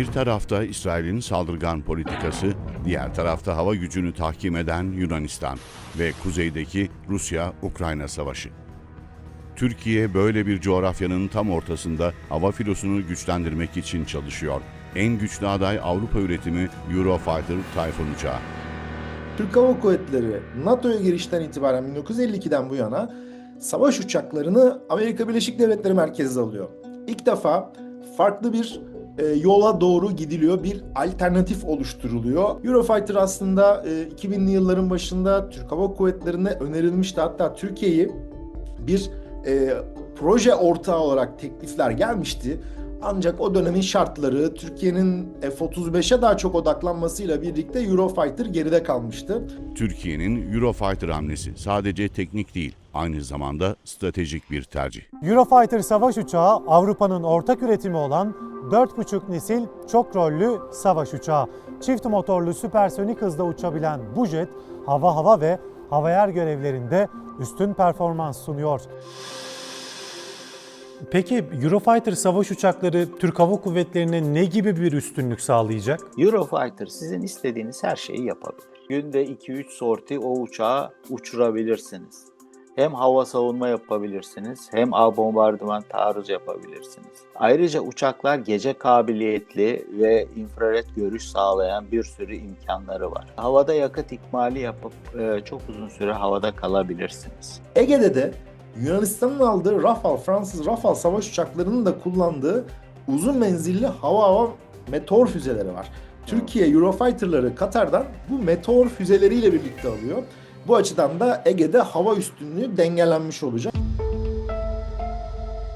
Bir tarafta İsrail'in saldırgan politikası, diğer tarafta hava gücünü tahkim eden Yunanistan ve kuzeydeki Rusya-Ukrayna savaşı. Türkiye böyle bir coğrafyanın tam ortasında hava filosunu güçlendirmek için çalışıyor. En güçlü aday Avrupa üretimi Eurofighter Typhoon uçağı. Türk Hava Kuvvetleri NATO'ya girişten itibaren 1952'den bu yana savaş uçaklarını Amerika Birleşik Devletleri merkezde alıyor. İlk defa farklı bir e, yola doğru gidiliyor, bir alternatif oluşturuluyor. Eurofighter aslında e, 2000'li yılların başında Türk Hava Kuvvetleri'ne önerilmişti. Hatta Türkiye'yi bir e, proje ortağı olarak teklifler gelmişti. Ancak o dönemin şartları Türkiye'nin F-35'e daha çok odaklanmasıyla birlikte Eurofighter geride kalmıştı. Türkiye'nin Eurofighter hamlesi sadece teknik değil, aynı zamanda stratejik bir tercih. Eurofighter savaş uçağı Avrupa'nın ortak üretimi olan 4,5 nesil çok rollü savaş uçağı. Çift motorlu süpersonik hızda uçabilen bu jet hava hava ve hava yer görevlerinde üstün performans sunuyor. Peki Eurofighter savaş uçakları Türk Hava Kuvvetleri'ne ne gibi bir üstünlük sağlayacak? Eurofighter sizin istediğiniz her şeyi yapabilir. Günde 2-3 sorti o uçağı uçurabilirsiniz. Hem hava savunma yapabilirsiniz, hem av bombardıman taarruz yapabilirsiniz. Ayrıca uçaklar gece kabiliyetli ve infrared görüş sağlayan bir sürü imkanları var. Havada yakıt ikmali yapıp e, çok uzun süre havada kalabilirsiniz. Ege'de de Yunanistan'ın aldığı Rafale, Fransız Rafale savaş uçaklarının da kullandığı uzun menzilli hava hava meteor füzeleri var. Türkiye Eurofighter'ları Katar'dan bu meteor füzeleriyle birlikte alıyor. Bu açıdan da Ege'de hava üstünlüğü dengelenmiş olacak.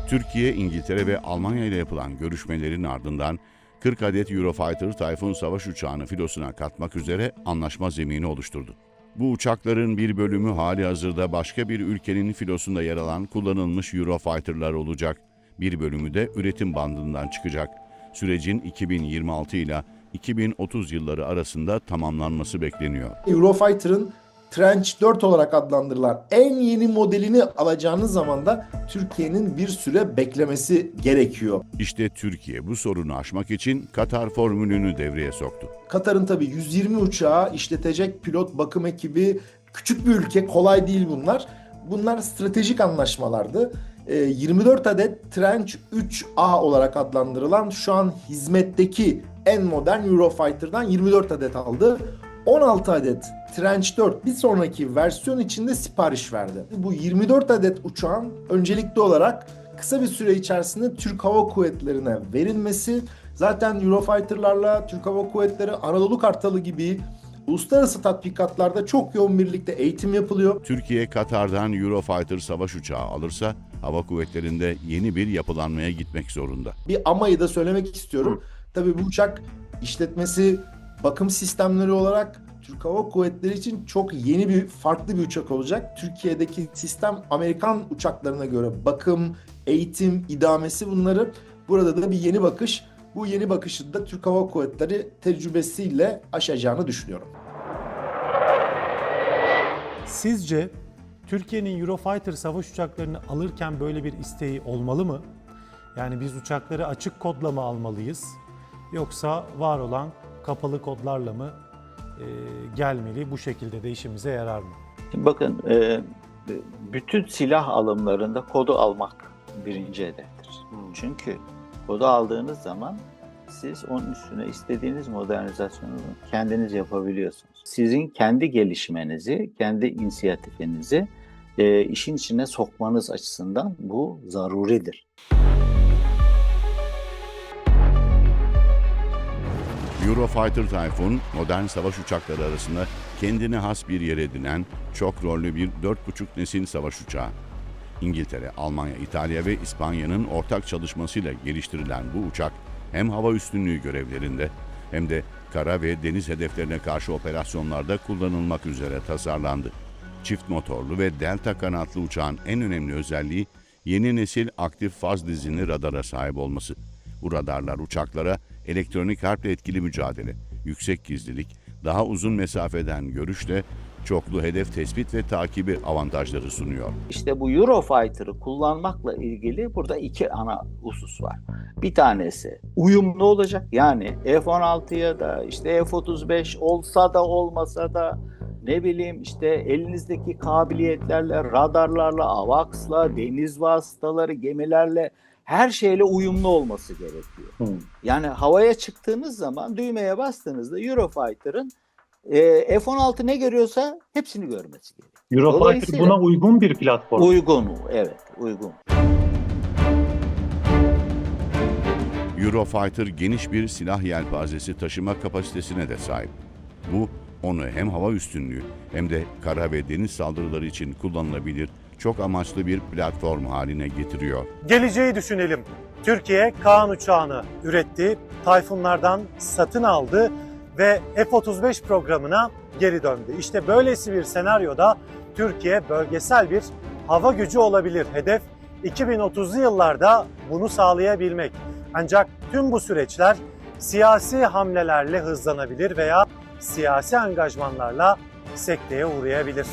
Türkiye, İngiltere ve Almanya ile yapılan görüşmelerin ardından 40 adet Eurofighter Typhoon savaş uçağını filosuna katmak üzere anlaşma zemini oluşturdu. Bu uçakların bir bölümü hali hazırda başka bir ülkenin filosunda yer alan kullanılmış Eurofighter'lar olacak. Bir bölümü de üretim bandından çıkacak. Sürecin 2026 ile 2030 yılları arasında tamamlanması bekleniyor. Eurofighter'ın Trench 4 olarak adlandırılan en yeni modelini alacağınız zaman da Türkiye'nin bir süre beklemesi gerekiyor. İşte Türkiye bu sorunu aşmak için Katar formülünü devreye soktu. Katar'ın tabii 120 uçağı işletecek pilot bakım ekibi küçük bir ülke kolay değil bunlar. Bunlar stratejik anlaşmalardı. Ee, 24 adet Trench 3A olarak adlandırılan şu an hizmetteki en modern Eurofighter'dan 24 adet aldı. 16 adet Trench 4 bir sonraki versiyon içinde sipariş verdi. Bu 24 adet uçağın öncelikli olarak kısa bir süre içerisinde Türk Hava Kuvvetleri'ne verilmesi zaten Eurofighter'larla Türk Hava Kuvvetleri Anadolu Kartalı gibi uluslararası tatbikatlarda çok yoğun birlikte eğitim yapılıyor. Türkiye Katar'dan Eurofighter savaş uçağı alırsa hava kuvvetlerinde yeni bir yapılanmaya gitmek zorunda. Bir amayı da söylemek istiyorum. Tabii bu uçak işletmesi, bakım sistemleri olarak Türk Hava Kuvvetleri için çok yeni bir, farklı bir uçak olacak. Türkiye'deki sistem Amerikan uçaklarına göre bakım, eğitim, idamesi bunları burada da bir yeni bakış. Bu yeni bakışı da Türk Hava Kuvvetleri tecrübesiyle aşacağını düşünüyorum. Sizce Türkiye'nin Eurofighter savaş uçaklarını alırken böyle bir isteği olmalı mı? Yani biz uçakları açık kodla mı almalıyız? Yoksa var olan kapalı kodlarla mı gelmeli? Bu şekilde de işimize yarar mı? Şimdi bakın e, bütün silah alımlarında kodu almak birinci hedeftir. Çünkü kodu aldığınız zaman siz onun üstüne istediğiniz modernizasyonu kendiniz yapabiliyorsunuz. Sizin kendi gelişmenizi, kendi inisiyatifinizi e, işin içine sokmanız açısından bu zaruridir. Eurofighter Typhoon, modern savaş uçakları arasında kendine has bir yer edinen çok rollü bir 4,5 nesil savaş uçağı. İngiltere, Almanya, İtalya ve İspanya'nın ortak çalışmasıyla geliştirilen bu uçak hem hava üstünlüğü görevlerinde hem de kara ve deniz hedeflerine karşı operasyonlarda kullanılmak üzere tasarlandı. Çift motorlu ve delta kanatlı uçağın en önemli özelliği yeni nesil aktif faz dizinli radara sahip olması. Bu radarlar uçaklara elektronik harple etkili mücadele, yüksek gizlilik, daha uzun mesafeden görüşle çoklu hedef tespit ve takibi avantajları sunuyor. İşte bu Eurofighter'ı kullanmakla ilgili burada iki ana husus var. Bir tanesi uyumlu olacak. Yani F-16'ya da işte F-35 olsa da olmasa da ne bileyim işte elinizdeki kabiliyetlerle, radarlarla, AVAX'la, deniz vasıtaları, gemilerle her şeyle uyumlu olması gerekiyor. Hı. Yani havaya çıktığınız zaman düğmeye bastığınızda Eurofighter'ın e, F-16 ne görüyorsa hepsini görmesi gerekiyor. Eurofighter buna uygun bir platform. Uygun, evet uygun. Eurofighter geniş bir silah yelpazesi taşıma kapasitesine de sahip. Bu onu hem hava üstünlüğü hem de kara ve deniz saldırıları için kullanılabilir çok amaçlı bir platform haline getiriyor. Geleceği düşünelim. Türkiye Kaan uçağını üretti, Tayfunlardan satın aldı ve F-35 programına geri döndü. İşte böylesi bir senaryoda Türkiye bölgesel bir hava gücü olabilir. Hedef 2030'lu yıllarda bunu sağlayabilmek. Ancak tüm bu süreçler siyasi hamlelerle hızlanabilir veya siyasi angajmanlarla sekteye uğrayabilir.